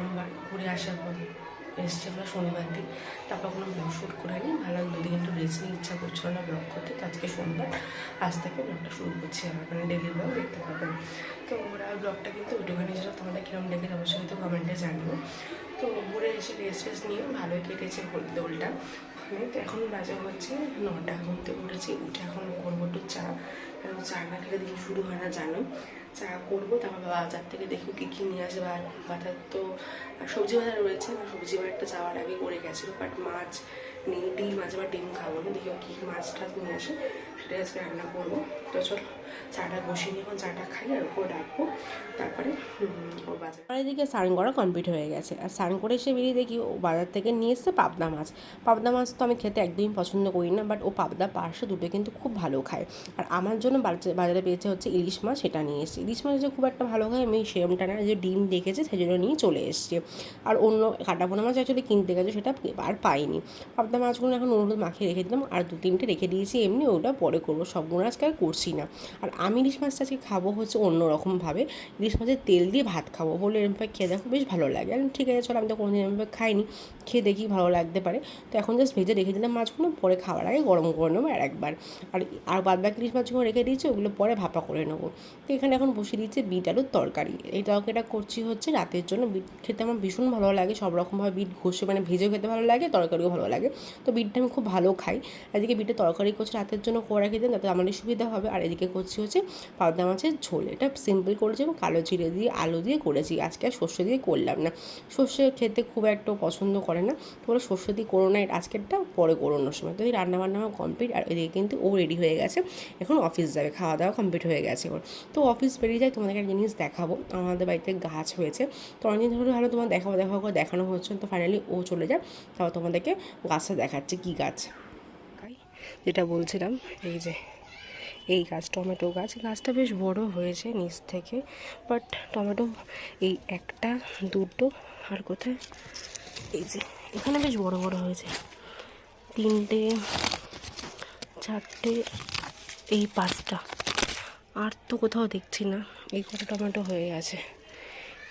সোমবার ঘুরে আসার পরে এসছি আমরা শনিবার দিন। তারপর কোনো ব্লগ শ্যুট করে নিই। ভালো দুদিন একটু রেস্ট নিয়ে ইচ্ছা করছিল না ব্লগ করতে। তো আজকে সোমবার আজ থেকে ব্লগটা শুরু করছি আমার। মানে ডেলি ব্লগ দেখতে পাবেন তো ওরা ব্লগটা কিন্তু ওইটুখানি ছিল তোমাদের কীরকম লেগেছে অবশ্যই কিন্তু কমেন্টে জানব তো ঘুরে এসে রেস্ট রেস্ট নিয়ে ভালোই কেটেছে দোলটা। মানে তো এখন বাজে হচ্ছে নটা। ঘুরতে উঠেছি। উঠে এখন করব একটু চা। কারণ চা না খেলে দিন শুরু হয় না, জানো? চা করব, তারপর বাজার থেকে দেখো কি কি নিয়ে আসবে বাজার তো সবজি বাজার রয়েছে, সবজি বাজারটা যাওয়ার আগে করে গেছিল বাট মাছ নেই ডিম মাছ বা ডিম খাব না, দেখো কী মাছ টাছ নিয়ে আসে সেটা আজকে রান্না করব। তো চলো, চাটা বসিয়ে নিয়ে চাটা খাই আর ওকে রাখব তারপরে ওর বাজার এদিকে স্নান করা কমপ্লিট হয়ে গেছে। আর স্নান করে এসে বেরিয়ে দেখি ও বাজার থেকে নিয়ে এসছে পাবদা মাছ। পাবদা মাছ তো আমি খেতে একদমই পছন্দ করি না বাট ও পাবদা পার্শ্ব দুটো কিন্তু খুব ভালো খায়। আর আমার জন্য বাজারে- পেয়েছে হচ্ছে ইলিশ মাছ, সেটা নিয়ে এসেছি। ইলিশ মাছ যে খুব একটা ভালো খায়, আমি সেরমটা না, যে ডিম দেখেছে সেই জন্য নিয়ে চলে এসছে। আর অন্য কাটাপোনা মাছ অ্যাকচুয়ালি কিনতে গেছে, সেটা আর পাইনি। পাবদা মাছগুলো এখন হলুদ মাখিয়ে রেখে দিলাম, আর দু তিনটে রেখে দিয়েছি, এমনি ওটা পরে করব। সবগুলো আজকে আর করছি না। আর আমি ইলিশ মাছটা আজকে খাব হচ্ছে অন্য রকমভাবে। ইলিশ মাছের তেল দিয়ে ভাত খাব বলে এরমভাবে খেয়ে দেখো বেশ ভালো লাগে। আর ঠিক আছে, চলো আমি তো কোনো কোনোদিন এরমভাবে খাইনি, খেয়ে দেখি ভালো লাগতে পারে। তো এখন জাস্ট ভেজে রেখে দিলাম মাছগুলো, পরে খাওয়ার আগে গরম করে নেব আর একবার। আর আর বাদ বাকি ইলিশ মাছগুলো রেখে দিয়েছি, ওগুলো পরে ভাপা করে নেব। তো এখানে এখন বসিয়ে দিচ্ছে বিট আলুর তরকারি। এই তরকারিটা করছি হচ্ছে রাতের জন্য। বিট খেতে আমার ভীষণ ভালো লাগে, সব রকমভাবে বিট ঘষে মানে ভেজেও খেতে ভালো লাগে, তরকারিও ভালো লাগে। তো বিটটা আমি খুব ভালো খাই। এদিকে বিটের তরকারি করছি, রাতের জন্য করে রেখে, দিন তাতে আমাদের সুবিধা হবে। আর এদিকে করছি হচ্ছে পাবদা মাছের ঝোল। এটা সিম্পল করেছি এবং কালো জিরে দিয়ে, আলু দিয়ে করেছি। আজকে আর সর্ষে দিয়ে করলাম না। সর্ষে খেতে খুব একটা পছন্দ করে না। তোমরা সর্ষে দিয়ে করো না আজকেরটা পরে করো অন্য সময়। তো এই রান্না বান্না আমার কমপ্লিট আর এদিকে কিন্তু ও রেডি হয়ে গেছে। এখন অফিস যাবে খাওয়া দাওয়া কমপ্লিট হয়ে গেছে ওর। তো অফিস বেরিয়ে যায় তোমাদেরকে একটা জিনিস দেখাবো। আমাদের বাড়িতে গাছ হয়েছে। তো অনেকদিন ধরে ভালো তোমার দেখাবো দেখাবো করে দেখানো হচ্ছে। তো ফাইনালি ও চলে যায়। তাও তোমাদেরকে গাছটা দেখাচ্ছে কী গাছ। যেটা বলছিলাম, এই যে, এই গাছ, টমেটো গাছ। গাছটা বেশ বড় হয়েছে নিচ থেকে বাট টমেটো, এই একটা, দুটো, আর কোথায়? এই যে, এখানে বেশ বড় বড় হয়েছে। তিনটে, চারটে, এই পাঁচটা। আর তো কোথাও দেখছি না, এই কটা টমেটো হয়ে গেছে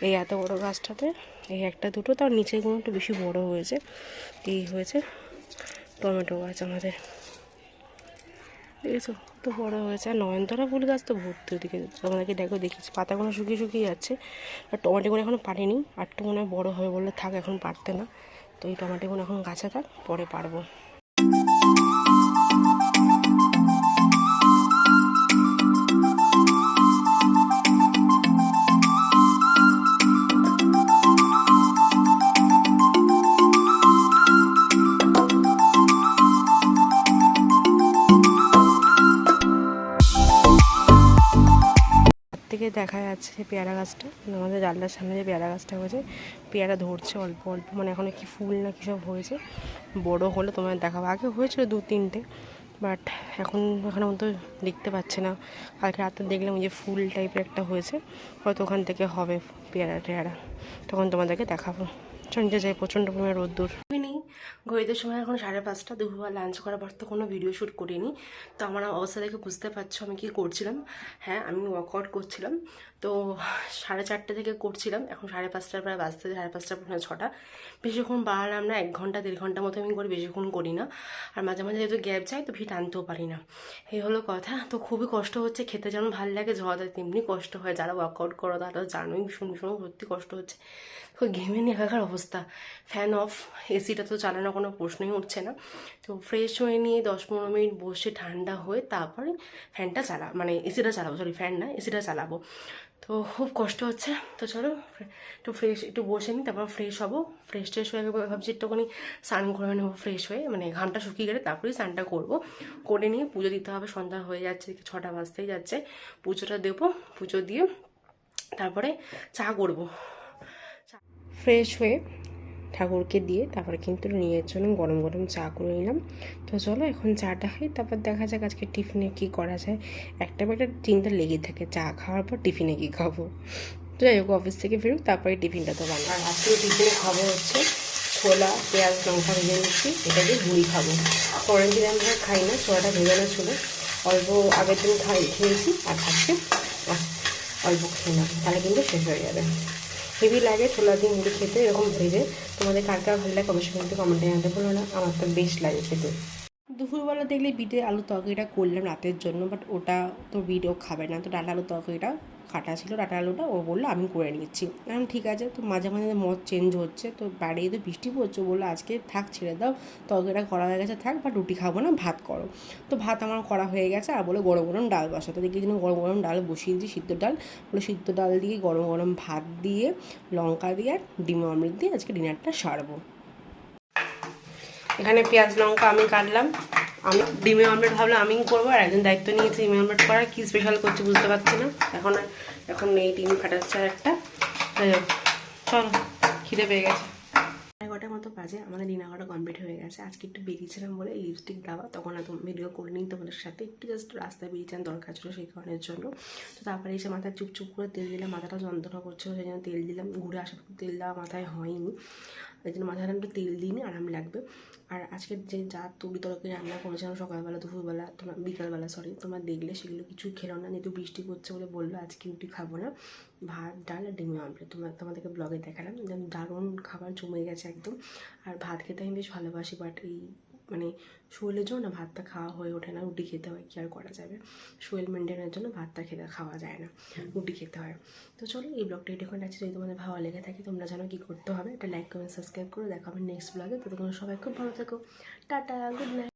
এই এত বড় গাছটাতে, এই একটা দুটো, তার নিচেগুলো একটু বেশি বড় হয়েছে, এই হয়েছে। টমেটো গাছ আমাদের। দেখেছ তো বড় হয়েছে। আর নয়নতারা ফুল গাছ তো ভর্তি ওদিকে। তোমাদেরকে দেখো দেখেছি পাতাগুলো শুকিয়ে শুকিয়ে যাচ্ছে। আর টমেটোগুলো এখনও পারিনি তো মনে হয় বড়ো হবে বললে থাক, এখন পারতে না। তো এই টমেটোগুলো এখন গাছে থাক, পরে পারব থেকে দেখা যাচ্ছে যে পেয়ারা গাছটা। মানে আমাদের জানলার সামনে যে পেয়ারা গাছটা হয়েছে, পেয়ারা ধরছে অল্প অল্প। মানে এখন কি ফুল না কী সব হয়েছে। বড় হলে তোমার দেখাবো। আগে হয়েছিল দু তিনটে বাট এখন এখানে মতো দেখতে পাচ্ছে না। কালকে রাতে দেখলাম যে ফুল টাইপের একটা হয়েছে। হয়তো ওখান থেকে হবে পেয়ারা টেয়ারা তখন তোমাদেরকে দেখাবো। চল নিচে যাই, প্রচণ্ড পরিমাণে রোদ্দুর। ঘড়িতে সময় এখন সাড়ে পাঁচটা, দুপুরবেলা লাঞ্চ করার পর তো কোনো ভিডিও শ্যুট করিনি। তো আমার অবস্থা দেখে বুঝতে পারছ আমি কি করছিলাম। হ্যাঁ আমি ওয়ার্কআউট করছিলাম। তো সাড়ে চারটে থেকে করছিলাম, এখন সাড়ে পাঁচটার প্রায় বাজতে সাড়ে পাঁচটা পনেরো ছটা। বেশিক্ষণ বাড়ালাম না, এক ঘণ্টা, দেড় ঘণ্টা মতো আমি করি বেশিক্ষণ করি না। আর মাঝে মাঝে যেহেতু গ্যাপ যায়, তো ভিড় টানতেও পারি না। এই হলো কথা। তো খুবই কষ্ট হচ্ছে, খেতে যেমন ভালো লাগে ঝড় তেমনি কষ্ট হয়। যারা ওয়ার্কআউট করো তারা জানোই ভীষণ ভীষণ সত্যি কষ্ট হচ্ছে। ঘেমে নিয়ে একাকার অবস্থা। ফ্যান অফ এসিটা তো চালানো কোনো প্রশ্নই উঠছে না। তো ফ্রেশ হয়ে নিয়ে দশ পনেরো মিনিট বসে ঠান্ডা হয়ে তারপরে ফ্যানটা চালা মানে এসিটা চালাবো সরি ফ্যান না এসিটা চালাবো। তো খুব কষ্ট হচ্ছে। তো চলো একটু ফ্রেশ একটু বসে নিই, তারপর ফ্রেশ হব। ফ্রেশ ট্রেশ হয়ে ভাবছি একটুখানি স্নান করে নেব ফ্রেশ হয়ে মানে ঘামটা শুকিয়ে গেলে তারপরেই স্নানটা করব। করে নিয়ে পুজো দিতে হবে, সন্ধ্যা হয়ে যাচ্ছে ছটা বাজতেই যাচ্ছে। পুজোটা দেবো, পুজো দিয়ে তারপরে চা করব। ফ্রেশ হয়ে ঠাকুরকে দিয়ে তারপরে কিন্তু নিয়ে জন্য গরম গরম চা করে নিলাম। তো চলো এখন চাটা খাই, তারপর দেখা যাক আজকে টিফিনে কী করা যায়। একটা একটা চিন্তা লেগে থাকে, চা খাওয়ার পর টিফিনে কী খাব। তো যাই হোক, অফিস থেকে ফিরুক তারপরে টিফিনটা তো বানাবো। আর আজকে টিফিনে খাব হচ্ছে ছোলা, পেঁয়াজ, লঙ্কা ভেজে নিচ্ছি এটা দিয়ে গুঁড়ি খাব। পরের দিন আমরা খাই না, ছোলাটা ভেজানো ছিল। অল্প আগের দিন খাই, খেয়েছি, আর আজকে অল্প খেয়ে নেব, তাহলে কিন্তু শেষ হয়ে যাবে। হেভি লাগে ছোলা দিয়ে মুড়ি খেতে, এরকম ভেজে। তোমাদের কার কার ভালো লাগে অবশ্যই কিন্তু কমেন্টে জানাতে বলো না। আমার তো বেশ লাগে খেতে। দুপুরবেলা দেখলে বিটে আলু তরকারিটা করলাম রাতের জন্য বাট ওটা তো বিটও খাবে না। তো ডাল আলু তরকারিটা কাটা ছিল ডাটা আলুটা, ও বলল, আমি করে নিচ্ছি। এখন ঠিক আছে। তো মাঝে মাঝে মদ চেঞ্জ হচ্ছে, তো বাইরে তো বৃষ্টি পড়ছে বলল, আজকে থাক, ছেড়ে দাও। তরকারিটা করা হয়ে গেছে, থাক, বা রুটি খাব না, ভাত করো। তো ভাত আমার করা হয়ে গেছে, আর বলে গরম গরম ডাল বসা তো দেখি যেন গরম গরম ডাল বসিয়ে দিই সিদ্ধ ডাল। বলে সিদ্ধ ডাল দিয়ে গরম গরম ভাত দিয়ে, লঙ্কা দিয়ে, আর ডিম অমলেট দিয়ে আজকে ডিনারটা সারবো। এখানে পেঁয়াজ, লঙ্কা আমি কাটলাম। আমি ডিমে অমলেট ভাবলাম আমি করব আর একজন দায়িত্ব নিয়েছি ডিমের অমলেট করার, কী স্পেশাল করছি বুঝতে পারছি না। এখন এখন এই ডিম ফাটাচ্ছে আর একটা। চলো, খিদে পেয়ে গেছে। এগারোটার মতো বাজে, আমাদের ডিনারটা কমপ্লিট হয়ে গেছে। আজকে একটু বেরিয়েছিলাম বলে লিপস্টিক দেওয়া, তখন এত ভিডিও করে নিই তোমাদের সাথে। একটু জাস্ট রাস্তায় বেরিয়েছিলাম, দরকার ছিল সেই কারণের জন্য। তো তারপরে এসে মাথায় চুপচুপ করে তেল দিলাম, মাথাটা যন্ত্রণা করছিল, সেই জন্য তেল দিলাম। ঘুরে আসার তেল দেওয়া মাথায় হয়নি। এই জন্য মাথায় একটু তেল দিইনি আরাম লাগবে। আর আজকে যে যা তরি তরকারি রান্না করেছিলাম সকালবেলা, দুপুরবেলা, তোমার বিকালবেলা সরি তোমরা দেখলে সেগুলো কিছু খেলো না, যেহেতু বৃষ্টি পড়ছে বলে বলল আজকে রুটি খাব না। ভাত, ডাল আর ডিমের আমলে তোমরা তোমাদেরকে ব্লগে দেখালাম। দারুণ খাবার জমে গেছে একদম। আর ভাত খেতে আমি বেশ ভালোবাসি বাট এই মানে শরীরের জন্য ভাতটা খাওয়া হয়ে ওঠে না, রুটি খেতে হয়, কি আর করা যাবে? শরীর মেনটেনের জন্য ভাতটা খেতে খাওয়া যায় না, রুটি খেতে হয়। তো চলো, এই ব্লগটা এটুকুন আছে যদি তোমাদের ভালো লেগে থাকে, তোমরা জানো কী করতে হবে। একটা লাইক কমেন্ট সাবস্ক্রাইব করে দেখো নেক্সট ব্লগে তো তোমরা সবাই খুব ভালো থাকো। Tata good night